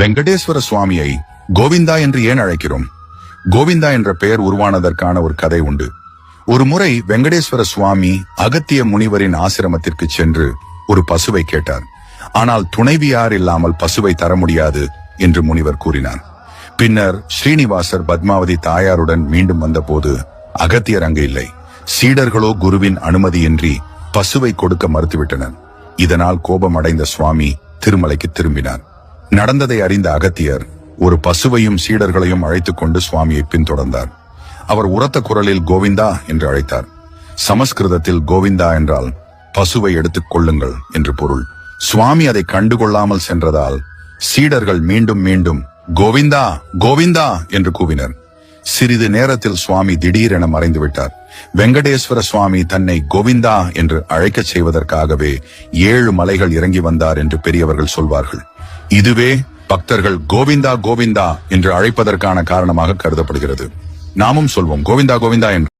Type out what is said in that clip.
வெங்கடேஸ்வர சுவாமியை கோவிந்தா என்று ஏன் அழைக்கிறோம்? கோவிந்தா என்ற பெயர் உருவானதற்கான ஒரு கதை உண்டு. ஒரு முறை வெங்கடேஸ்வர சுவாமி அகத்திய முனிவரின் ஆசிரமத்திற்கு சென்று ஒரு பசுவை கேட்டார். ஆனால் துணைவியார் இல்லாமல் பசுவை தர முடியாது என்று முனிவர் கூறினார். பின்னர் ஸ்ரீனிவாசர் பத்மாவதி தாயாருடன் மீண்டும் வந்தபோது அகத்தியர் அங்கு இல்லை. சீடர்களோ குருவின் அனுமதியின்றி பசுவை கொடுக்க மறுத்துவிட்டனர். இதனால் கோபமடைந்த சுவாமி திருமலைக்கு திரும்பினார். நடந்ததை அறிந்த அகத்தியர் ஒரு பசுவையும் சீடர்களையும் அழைத்துக் கொண்டு சுவாமியை பின்தொடர்ந்தார். அவர் உரத்த குரலில் கோவிந்தா என்று அழைத்தார். சமஸ்கிருதத்தில் கோவிந்தா என்றால் பசுவை எடுத்துக் கொள்ளுங்கள் என்று பொருள். சுவாமி அதை கண்டுகொள்ளாமல் சென்றதால் சீடர்கள் மீண்டும் மீண்டும் கோவிந்தா கோவிந்தா என்று கூவினர். சிறிது நேரத்தில் சுவாமி திடீரென மறைந்துவிட்டார். வெங்கடேஸ்வர சுவாமி தன்னை கோவிந்தா என்று அழைக்கச் செய்வதற்காகவே ஏழு மலைகள் இறங்கி வந்தார் என்று பெரியவர்கள் சொல்வார்கள். இதுவே பக்தர்கள் கோவிந்தா கோவிந்தா என்று அழைப்பதற்கான காரணமாக கருதப்படுகிறது. நாமும் சொல்வோம் கோவிந்தா கோவிந்தா என்று.